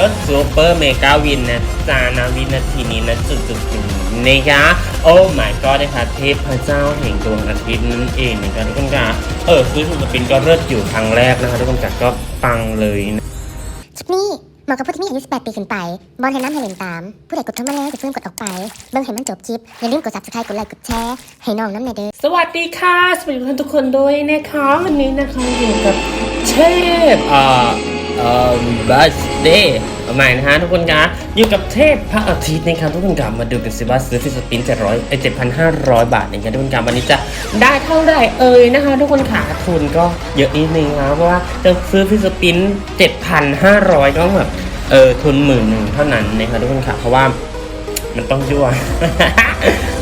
อซูเปอร์เมกาวินนะจานาวินาทีนี้นะจุดจุดจุดนะคะโอ้ my god นะคะเทพเจ้าแห่งดวงอาทิตย์นั่นเองนะคะทุกคนค่ะเออซื้อสุดปินก็เลิศอยู่ครั้งแรกนะคะทุกคนค่ะก็ปังเลยนะคลิปนี้เหมาะกับผู้ที่มีอายุ18ปีขึ้นไป บอลให้น้ำให้เล่นตาม ผู้ใดกดเข้ามาแล้วจะเพิ่มกดออกไป เบิ่งให้มันจบคลิป อย่าลืมกด subscribe กดไลค์กดแชร์ ให้น้องน้ำในเด้อ สวัสดีค่ะ สวัสดีทุกคนด้วยนะคะ วันนี้นะคะอยู่กับเทพอ่า เอ่อบัสเดย์ใหม่นะฮะทุกคนคะอยู่กับเทพพระอาทิตย์นะครับทุกคนกลับมาดูกันสิว่าซื้อฟิสปินเจ็ดร้อยเจ็ดพันห้าร้อยบาทนะครับทุกคนกลับวันนี้จะได้เท่าไหร่เอ่ยนะคะ ทุกคนขาทุนก็เยอะนิดนึงนะเพราะว่าจะซื้อฟิสปินเจ็ดพันห้าร้อยก็แบบเออทุนหมื่นหนึ่งเท่านั้นนะครับทุกคนค่ะเพราะว่ามันต้องยั่ว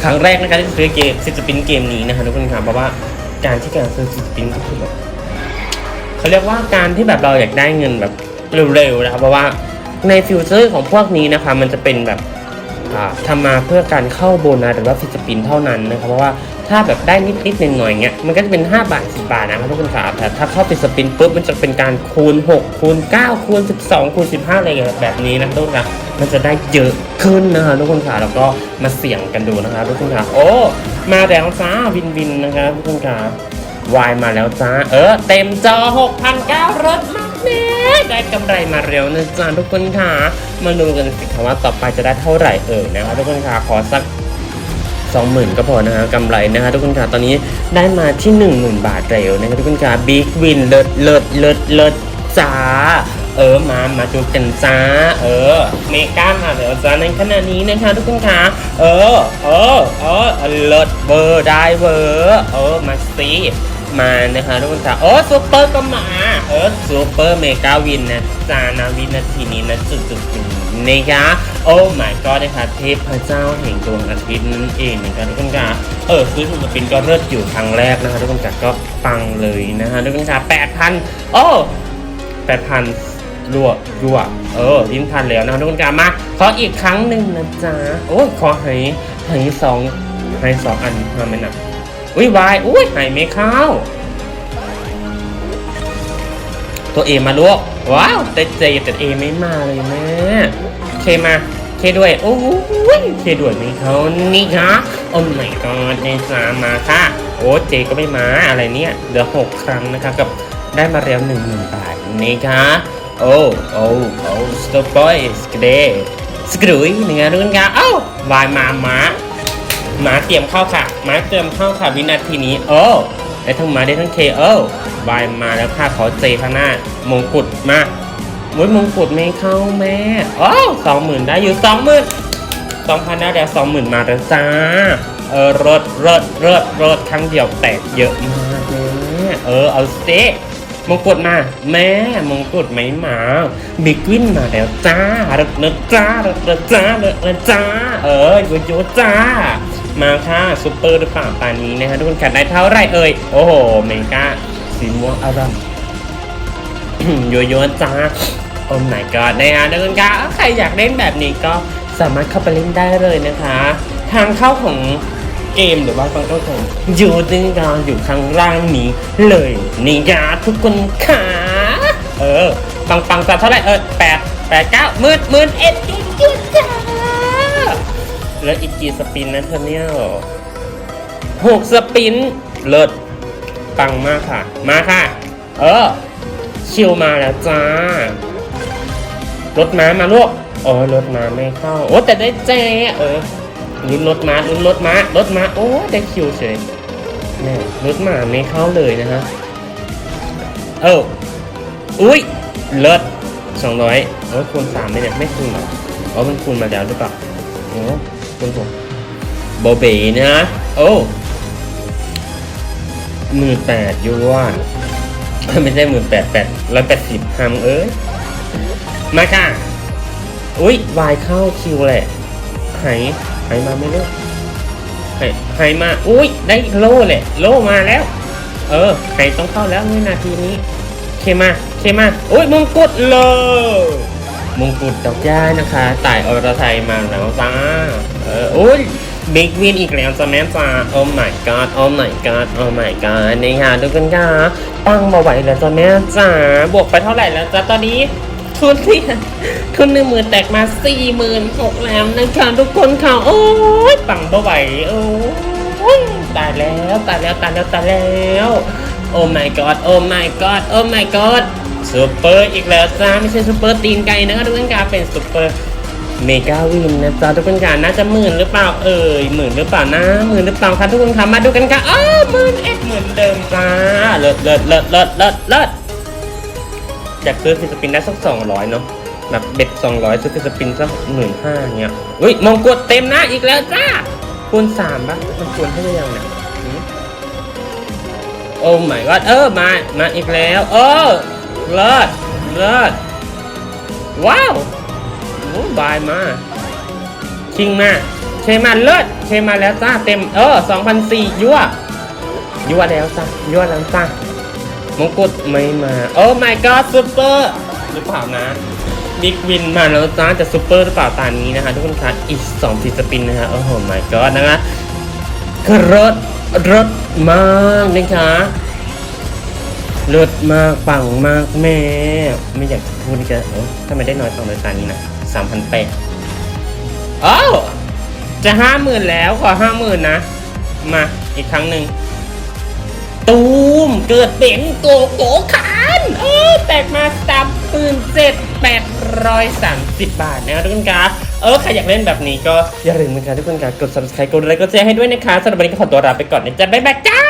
ครั้งแรกนะครับที่ซื้อเกมซิสปินเกมนี้นะครับทุกคนครับเพราะว่าการที่การซื้อซิสปินก็คือแบบ เขาเรียกว่าการที่แบบเราอยากได้เงินแบบเร็วๆนะครับ เพราะว่าในฟิวเจอร์ของพวกนี้นะคะมันจะเป็นแบบอ่าทำมาเพื่อการเข้าโบนัสหรือว่าฟิสปินเท่านั้นนะครับเพราะว่าถ้าแบบได้นิดๆหน่อยๆเงี้ยมันก็จะเป็น 5 บาท 10 บาทนะครับทุกคนครับแต่ถ้าเข้าฟิสปินปุ๊บมันจะเป็นการคูณ 6 คูณ 9 คูณ 12 คูณ 15 อะไรแบบนี้นะทุกคนครับมันจะได้เยอะขึ้นนะคะทุกคนค่ะแล้วก็มาเสี่ยงกันดูนะคะทุกคนค่ะโอ้มาแล้วจ้าวินวินนะครับทุกคนค่ะ วายมาแล้วจ้า เออ เต็มจอ 6,900รถมากแม่ได้กำไรมาเร็วนะจ๊ะทุกคนค่ะ มาดูกันสิคะว่าต่อไปจะได้เท่าไหร่เอ่ยนะคะทุกคนค่ะ ขอสักสองหมื่นก็พอนะฮะกำไรนะฮะทุกคนค่ะตอนนี้ได้มาที่หนึ่งหมื่นบาทเร็วนะครับทุกคนค่ะบิ๊กวินเลิศเลิศเลิศเลิศจ้าเออมามาดูกันจ้า เออ เมกามาเดี๋ยวจ้าในขณะนี้นะคะทุกคนค่ะเออ เออ เออเลิศเบอร์ได้เบอร์ เออ มาสิ มานะคะทุกคนค่ะโอ้ซูเปอร์ก็มาเออซูเปอร์เมกาวินนะจานาวินาทีนี้นะจุดจุดจุดนะคะโอ้ my god นะคะเทพเจ้าแห่งดวงอาทิตย์นั่นเองนะคะทุกคนค่ะเออซื้อสุดปินก็เลิศอยู่ครั้งแรกนะคะทุกคนค่ะก็ปังเลยนะคะทุกคนค่ะแปดพันโอ้แปดพันรัวรัวเออลิ้นพันแล้วนะคะทุกคนค่ะมาขออีกครั้งหนึ่งนะจ๊ะ โอ้ขอให้ให้สองให้สองอันมาไหมนะ อุ้ยวายอุ้ยหายไม่เข้า ตัวเอมาลวกว้าวแต่เจแต่เอไม่มาเลยแม่เคมาเคด้วยโอ้ยเคด้วยไม่เขานี่คะโอ้ไม่กอดในสามมาค่ะ โอ้เจก็ไม่มาอะไรเนี่ยเหลือหกครั้งนะคะกับได้มาแล้วหนึ่งหมื่นบาทนี่คะโอ้โอ้โอ้สตอปบอยสกเดสกรุยหนึ่งอันรุ่นค่ะเอ้วายมามา มาเตรียมเข้าค่ะหมาเตรียมเข้าค่ะวินาทีนี้ โอ้ได้ทั้งหมาได้ทั้งเคโอ้บายมาแล้วค่ะขอเจข้างหน้ามงกุฎมาโอ้ยมงกุฎไม่เข้าแม่โอ้สองหมื่นได้อยู่สองหมื่นสองพันได้แล้วสองหมื่นมาแล้วจ้าเออรถรถรถรถครั้งเดียวแตกเยอะมากแม่เออเอาเซมงกุฎมาแม่มงกุฎไม่มาบิ๊กวินมาแล้วจ้าริกเริกจ้าริกเริกจ้าริกเริกจ้าเออโยโย่จ้า มาค่ะซุปเปอร์หรือเปล่าตอนนี้นะฮะทุกคนขัดได้เท่าไรเอ่ย โอ้โห เมกาสีม่วงอารามโยโย่จ้าโอ้ my god นะฮะทุกคนคะใครอยากเล่นแบบนี้ก็สามารถเข้าไปเล่นได้เลยนะคะ ทางเข้าของเกมหรือว่าทางเข้าของยูทูบก็อยู่ข้างล่างนี้เลยนี่ยาทุกคนค่ะเออปังปังจะเท่าไหร่เออแปดแปดเก้าหมื่นหมื่นเอ็ด แล้วอีกกี่สปินนะเธอเนี่ยหกสปิน เลิศปังมากค่ะ มาค่ะ เออ ชิวมาแล้วจ้ารถม้ามาลูกโอ้ยรถม้าไม่เข้า โอ้แต่ได้เจเออลุ้นรถม้าลุ้นรถม้ารถม้าโอ้ได้คิวเฉยแม่รถม้าไม่เข้าเลยนะฮะเอออุ้ยเลิศสองร้อยโอ้คูณสามไหมเนี่ยไม่คูณหรออ๋อมันคูณมาแล้วหรือเปล่าโอ้ คุณผมโบเบนะ โอ้หมื่นแปดยูว่าไม่ใช่หมื่นแปดแปดร้อยแปดสิบหามเอ้ย มาค่ะ อุ้ยวายเข้าคิวแหละหายหายมาไม่เลิกหายหายมา อุ้ยได้โล่แหละ โล่มาแล้ว เออหายต้องเข้าแล้วในนาทีนี้ เคมา เคมา อุ้ยมงกุฎเลยมงกุฎดอกย่านะคะต่ายอรไทยมาแล้วจ้า เอออุ้ยบิ๊กวินอีกแล้วจ้าแม่จ้าโอ้ my god โอ้ my god โอ้ my god นี่ค่ะดูกันค่ะปังมาไหวแล้วจ้าแม่จ้าบวกไปเท่าไหร่แล้วจ้าตอนนี้ทุนที่ทุนหนึ่งหมื่นแตกมาสี่หมื่นหกแล้วนะคะทุกคนค่ะ โอ้ยปังบ่ไหวโอ้ยตายแล้วตายแล้วตายแล้วตายแล้วโอ้ my god โอ้ my god โอ้ my god ซูเปอร์อีกแล้วจ้าไม่ใช่ซูเปอร์ตีนไก่นะคะทุกคนค่ะเป็นซูเปอร์ เมกาวินนะจ๊ะทุกคนค่ะน่าจะหมื่นหรือเปล่าเอ่ยหมื่นหรือเปล่านะหมื่นหรือเปล่าคะทุกคนคะมาดูกันค่ะอ้าหมื่นเอ็ดหมือนเดิมจ้าเลิศเลิศเลิศเลิศเลิศเลิศอยากซื้อฟิสปินได้สักสองร้อยเนาะแบบเบ็ดสองร้อยซื้อฟิสปินสักหมื่นห้าเงี้ยอุ้ยมองกดเต็มนะอีกแล้วจ้าคูณสามปะมันคูณให้หรือยังเนี่ยโอ้ไม่ว่าเออมามาอีกแล้วเออเลิศเลิศว้าว โอ้บายมาชิงมาเชมาเลิศเชมาแล้วจ้าเต็มเออสองพันสี่ยั่วยั่วแล้วจ้ายั่วแล้วจ้ามงกุฎไม่มา โอ้ my god ซูเปอร์หรือเปล่านะบิ๊กวินมาแล้วจ้าจะซูเปอร์หรือเปล่าตานี้นะคะทุกคนคะอีกสองทีสปินนะคะโอ้โห my god นะคะรดรถมากนะคะรถมากปังมากแม่ ไม่อยากพูดเลยจะโอ้ทำไมได้น้อยตังเลยตานี้นะ สามพันแปดอ้าวจะห้าหมื่นแล้วขอห้าหมื่นนะ มาอีกครั้งหนึ่งตูมเกิดเป็นโกโก้ขานเออแตกมาสามปืนเจ็ดแปดร้อยสามสิบบาทนะครับทุกคนคะเออใครอยากเล่นแบบนี้ก็อย่าลืมนะคะทุกคนคะกด subscribe กดไลค์กดแชร์ให้ด้วยนะคะสำหรับวันนี้ก็ขอตัวลาไปก่อนนะจ๊ะบ๊ายบายจ้า